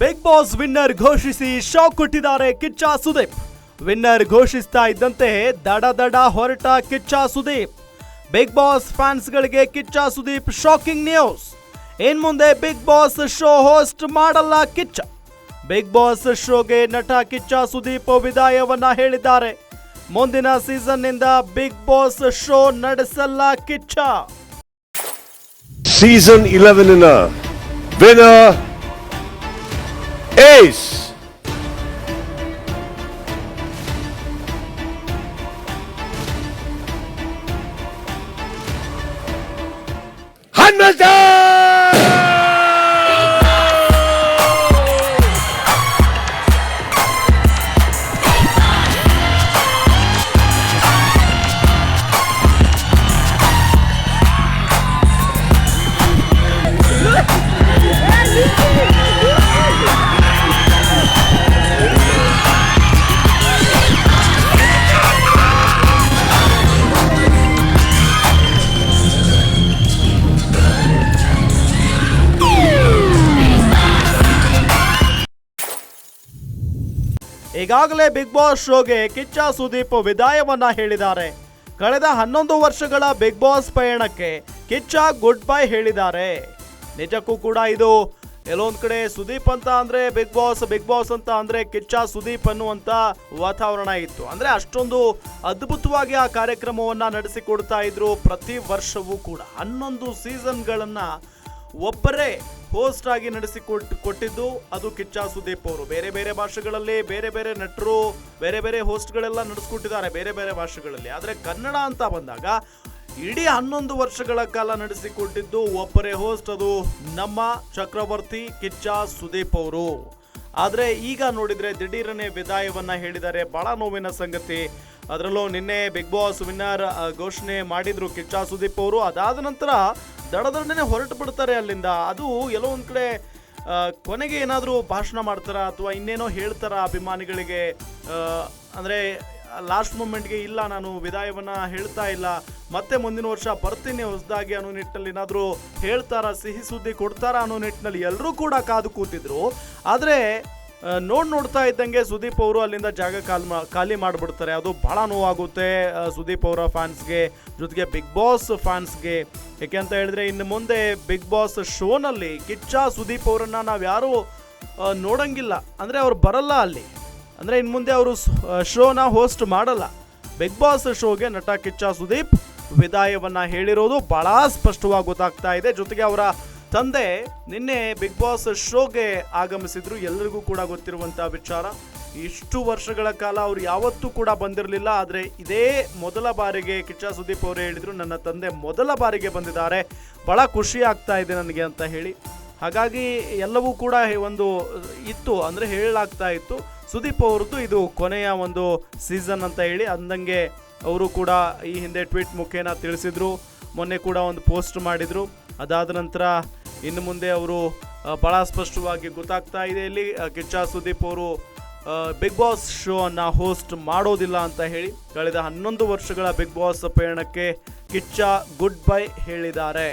Big boss winner ಘೋಷಿಸಿ shock ಕೊಟ್ಟಿದ್ದಾರೆ Kichcha Sudeep. Winner ಘೋಷಿಸ್ತಾ ಇದ್ದಂತೆ ದಡ ದಡ ಹೊರಟ ಕಿಚ್ಚ ಸುದೀಪ್. ಬಿಗ್ ಬಾಸ್ ಫ್ಯಾನ್ಸ್ಗಳಿಗೆ ಕಿಚ್ಚ ಸುದೀಪ್ ಶಾಕಿಂಗ್ ನ್ಯೂಸ್ ಇನ್ ಮುಂದೆ ಬಿಗ್ ಬಾಸ್ ಶೋ ಹೋಸ್ಟ್ ಮಾಡಲ್ಲ ಕಿಚ್ಚ. ಬಿಗ್ ಬಾಸ್ ಶೋಗೆ ನಟ ಕಿಚ್ಚ ಸುದೀಪ್ ವಿದಾಯವನ್ನ ಹೇಳಿದ್ದಾರೆ. ಮುಂದಿನ ಸೀಸನ್ನಿಂದ Bigg boss show ನಡೆಸಲ್ಲ Kiccha. Season 11 in Ace. down. ಈಗಾಗಲೇ ಬಿಗ್ ಬಾಸ್ ಶೋಗೆ ಕಿಚ್ಚ ಸುದೀಪ್ ವಿದಾಯವನ್ನ ಹೇಳಿದ್ದಾರೆ. ಕಳೆದ ಹನ್ನೊಂದು ವರ್ಷಗಳ ಬಿಗ್ ಬಾಸ್ ಪಯಣಕ್ಕೆ ಕಿಚ್ಚ ಗುಡ್ ಬೈ ಹೇಳಿದ್ದಾರೆ. ನಿಜಕ್ಕೂ ಕೂಡ ಇದು ಕೆಲವೊಂದು ಕಡೆ ಸುದೀಪ್ ಅಂತ ಅಂದ್ರೆ ಬಿಗ್ ಬಾಸ್ ಬಿಗ್ ಬಾಸ್ ಅಂತ ಅಂದ್ರೆ ಕಿಚ್ಚ ಸುದೀಪ್ ಅನ್ನುವಂತ ವಾತಾವರಣ ಇತ್ತು. ಅಂದ್ರೆ ಅಷ್ಟೊಂದು ಅದ್ಭುತವಾಗಿ ಆ ಕಾರ್ಯಕ್ರಮವನ್ನ ನಡೆಸಿಕೊಡ್ತಾ ಇದ್ರು ಪ್ರತಿ ವರ್ಷವೂ ಕೂಡ. ಹನ್ನೊಂದು ಸೀಸನ್ಗಳನ್ನ ಒಬ್ಬರೇ ಹೋಸ್ಟ್ ಆಗಿ ನಡೆಸಿಕೊಟ್ಟು ಕೊಟ್ಟಿದ್ದು ಅದು ಕಿಚ್ಚ ಸುದೀಪ್ ಅವರು ಬೇರೆ ಬೇರೆ ಭಾಷೆಗಳಲ್ಲಿ ಬೇರೆ ಬೇರೆ ನಟರು, ಬೇರೆ ಬೇರೆ ಹೋಸ್ಟ್ಗಳೆಲ್ಲ ನಡೆಸ್ಕೊಟ್ಟಿದ್ದಾರೆ ಬೇರೆ ಬೇರೆ ಭಾಷೆಗಳಲ್ಲಿ. ಆದರೆ ಕನ್ನಡ ಅಂತ ಬಂದಾಗ ಇಡೀ ಹನ್ನೊಂದು ವರ್ಷಗಳ ಕಾಲ ನಡೆಸಿಕೊಟ್ಟಿದ್ದು ಒಬ್ಬರೇ ಹೋಸ್ಟ್ ಅದು ನಮ್ಮ ಚಕ್ರವರ್ತಿ ಕಿಚ್ಚ ಸುದೀಪ್ ಅವರು ಆದರೆ ಈಗ ನೋಡಿದ್ರೆ ದಿಢೀರನೆ ವಿದಾಯವನ್ನು ಹೇಳಿದ್ದಾರೆ. ಬಹಳ ನೋವಿನ ಸಂಗತಿ. ಅದರಲ್ಲೂ ನಿನ್ನೆ ಬಿಗ್ ಬಾಸ್ ವಿನ್ನರ್ ಘೋಷಣೆ ಮಾಡಿದ್ರು ಕಿಚ್ಚ ಸುದೀಪ್ ಅವರು ಅದಾದ ನಂತರ ದಡದಡನೆ ಹೊರಟು ಬಿಡ್ತಾರೆ ಅಲ್ಲಿಂದ. ಅದು ಎಲ್ಲೋ ಕಡೆ ಕೊನೆಗೆ ಏನಾದರೂ ಭಾಷಣ ಮಾಡ್ತಾರ ಅಥವಾ ಇನ್ನೇನೋ ಹೇಳ್ತಾರ ಅಭಿಮಾನಿಗಳಿಗೆ? ಅಂದರೆ ಲಾಸ್ಟ್ ಮೂಮೆಂಟ್ಗೆ ಇಲ್ಲ, ನಾನು ವಿದಾಯವನ್ನ ಹೇಳ್ತಾ ಇಲ್ಲ, ಮತ್ತೆ ಮುಂದಿನ ವರ್ಷ ಬರ್ತೀನಿ ಹೊಸದಾಗಿ ಅನ್ನೋ ನಿಟ್ಟಿನಲ್ಲಿ ಏನಾದರೂ ಹೇಳ್ತಾರ, ಸಿಹಿ ಸುದ್ದಿ ಕೊಡ್ತಾರ ಅನ್ನೋ ನಿಟ್ಟಿನಲ್ಲಿ ಎಲ್ಲರೂ ಕೂಡ ಕಾದು ಕೂತಿದ್ರು. ಆದರೆ ನೋಡ್ ನೋಡ್ತಾ ಇದ್ದಂಗೆ ಸುದೀಪ್ ಅವರು ಅಲ್ಲಿಂದ ಜಾಗ ಮಾ- ಖಾಲಿ ಮಾಡಿಬಿಡ್ತಾರೆ. ಅದು ಭಾಳ ನೋವಾಗುತ್ತೆ ಸುದೀಪ್ ಅವರ ಫ್ಯಾನ್ಸ್ಗೆ, ಜೊತೆಗೆ ಬಿಗ್ ಬಾಸ್ ಫ್ಯಾನ್ಸ್ಗೆ. ಯಾಕೆ ಅಂತ ಹೇಳಿದ್ರೆ, ಇನ್ನು ಮುಂದೆ ಬಿಗ್ ಬಾಸ್ ಶೋನಲ್ಲಿ ಕಿಚ್ಚ, ಸುದೀಪ್ ಅವರನ್ನ ನಾವು ಯಾರೂ ನೋಡಂಗಿಲ್ಲ. ಅಂದರೆ ಅವ್ರು ಬರಲ್ಲ ಅಲ್ಲಿ. ಅಂದರೆ ಇನ್ನು ಮುಂದೆ ಅವರು ಶೋನ ಹೋಸ್ಟ್ ಮಾಡಲ್ಲ. ಬಿಗ್ ಬಾಸ್ ಶೋಗೆ ನಟ ಕಿಚ್ಚ, ಸುದೀಪ್ ವಿದಾಯವನ್ನು ಹೇಳಿರೋದು ಭಾಳ ಸ್ಪಷ್ಟವಾಗಿ ಗೊತ್ತಾಗ್ತಾ ಇದೆ. ಜೊತೆಗೆ ಅವರ ತಂದೆ ನಿನ್ನೆ ಬಿಗ್ ಬಾಸ್ ಶೋಗೆ ಆಗಮಿಸಿದ್ರು. ಎಲ್ಲರಿಗೂ ಕೂಡ ಗೊತ್ತಿರುವಂತಹ ವಿಚಾರ. ಇಷ್ಟು ವರ್ಷಗಳ ಕಾಲ ಅವ್ರು ಯಾವತ್ತೂ ಕೂಡ ಬಂದಿರಲಿಲ್ಲ. ಆದರೆ ಇದೇ ಮೊದಲ ಬಾರಿಗೆ ಕಿಚ್ಚ ಸುದೀಪ್ ಅವರೇ ಹೇಳಿದರು, ನನ್ನ ತಂದೆ ಮೊದಲ ಬಾರಿಗೆ ಬಂದಿದ್ದಾರೆ. ಭಾಳ ಖುಷಿ ಆಗ್ತಾ ಇದೆ ನನಗೆ ಅಂತ ಹೇಳಿ. ಹಾಗಾಗಿ ಎಲ್ಲವೂ ಕೂಡ ಒಂದು ಇತ್ತು ಅಂದರೆ ಹೇಳಲಾಗ್ತಾ ಇತ್ತು. ಸುದೀಪ್ ಅವ್ರದ್ದು ಇದು ಕೊನೆಯ ಒಂದು ಸೀಸನ್ ಅಂತ ಹೇಳಿ ಅಂದಂಗೆ ಅವರು ಕೂಡ ಈ ಹಿಂದೆ ಟ್ವೀಟ್ ಮುಖೇನ ತಿಳಿಸಿದರು. ಮೊನ್ನೆ ಕೂಡ ಒಂದು ಪೋಸ್ಟ್ ಮಾಡಿದರು. ಅದಾದ ನಂತರ ಇನ್ನು ಮುಂದೆ ಅವರು ಬಹಳ ಸ್ಪಷ್ಟವಾಗಿ ಗೊತ್ತಾಗ್ತಾ ಇದೆ. ಇಲ್ಲಿ ಕಿಚ್ಚ ಸುದೀಪ್ ಅವರು ಬಿಗ್ ಬಾಸ್ ಶೋ ಅನ್ನು ಹೋಸ್ಟ್ ಮಾಡೋದಿಲ್ಲ ಅಂತ ಹೇಳಿ ಕಳೆದ ಹನ್ನೊಂದು ವರ್ಷಗಳ ಬಿಗ್ ಬಾಸ್ ಪಯಣಕ್ಕೆ ಕಿಚ್ಚ ಗುಡ್ ಬೈ ಹೇಳಿದ್ದಾರೆ.